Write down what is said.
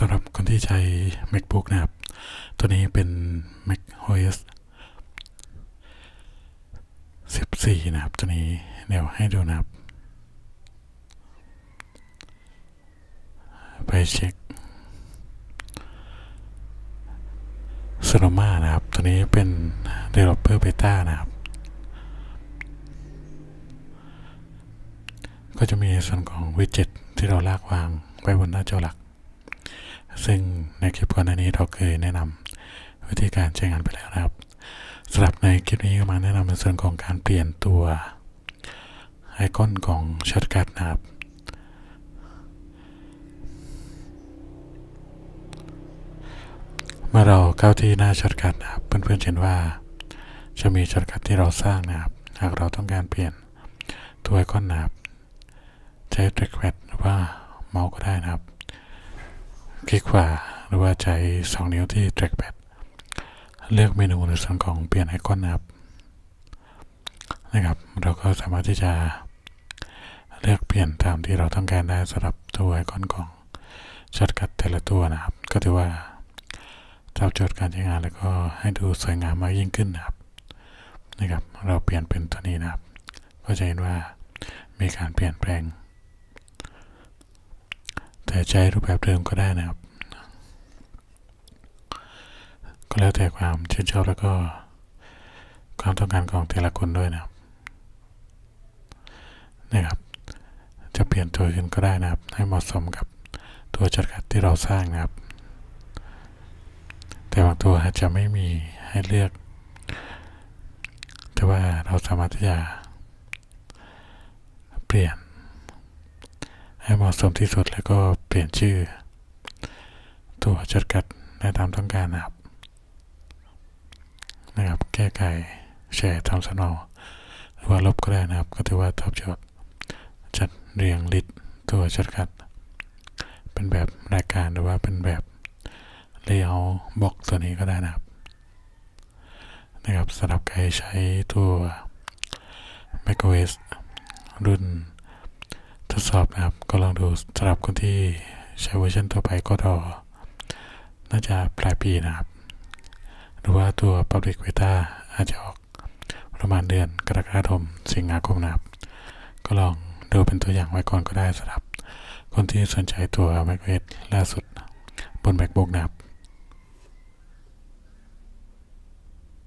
สำหรับคนที่ใช้ macbook นะครับ ตัวนี้เป็น mac os 14 นะครับ ตัวนี้เดี๋ยวให้ดูนะครับ ไปเช็ค Sonoma นะครับ ตัวนี้เป็น developer beta นะครับ ก็จะมีส่วนของ widget ที่เราลากวางไว้บนหน้าจอหลัก ซึ่งในคลิปก่อนหน้านี้เราเคยแนะนำวิธีการใช้งานไปแล้วนะครับสำหรับในคลิปนี้ก็มาแนะนำในส่วนของการเปลี่ยนตัวไอคอนของช็อตคัทนะครับเมื่อเราเข้าที่หน้าช็อตคัทนะครับเพื่อนๆเห็นว่าจะมีช็อตคัทที่เราสร้างนะครับ หากเราต้องการเปลี่ยนตัวไอคอนนะครับ ใช้ trackpad หรือว่าเมาส์ก็ได้นะครับ คลิกขวาหรือว่าใช้ 2 นิ้วที่ trackpad เลือกเมนูในส่วนของเปลี่ยนไอคอนนะครับนะครับ เราก็สามารถที่จะเลือกเปลี่ยนตามที่เราต้องการได้สำหรับตัวไอคอนของช็อตคัทแต่ละตัวนะครับ ก็ถือว่าตอบโจทย์การใช้งานแล้วก็ให้ดูสวยงามมากยิ่งขึ้นนะครับนะครับ เราเปลี่ยนเป็นตัวนี้นะครับ ก็จะเห็นว่ามีการเปลี่ยนแปลง แต่ใช้รูปแบบเดิมก็ได้นะครับ ก็แล้วแต่ความชื่นชอบแล้วก็ความต้องการของแต่ละคนด้วยนะครับนะครับ จะเปลี่ยนตัวอื่นก็ได้นะครับ ให้เหมาะสมกับตัวจัดการที่เราสร้างนะครับ แต่บางตัวอาจจะไม่มีให้เลือก แต่ว่าเราสามารถที่จะเปลี่ยน ให้เหมาะสมที่สุดแล้วก็เปลี่ยนชื่อ ตัวจัดกัดได้ตามต้องการนะครับ นะครับ แก้ไขแชร์ทำสนองหรือว่าลบก็ได้นะครับ ก็ถือว่าตอบโจทย์จัดเรียงลิสต์ตัวจัดกัด เป็นแบบรายการหรือว่าเป็นแบบเลเยอร์บล็อกตัวนี้ก็ได้นะครับ นะครับสำหรับใครใช้ตัว macOS รุ่น ดสอบนะครับ ก็ลองดูสำหรับคนที่ใช้เวอร์ชันต่อไปก็รอ น่าจะปลายปีนะครับ หรือว่าตัว Public Beta อาจจะออกประมาณเดือนกรกฎาคม สิงหาคมนะครับ ก็ลองดูเป็นตัวอย่างไว้ก่อนก็ได้สำหรับ คนที่สนใจตัว macOS ล่าสุดบน MacBook นะครับ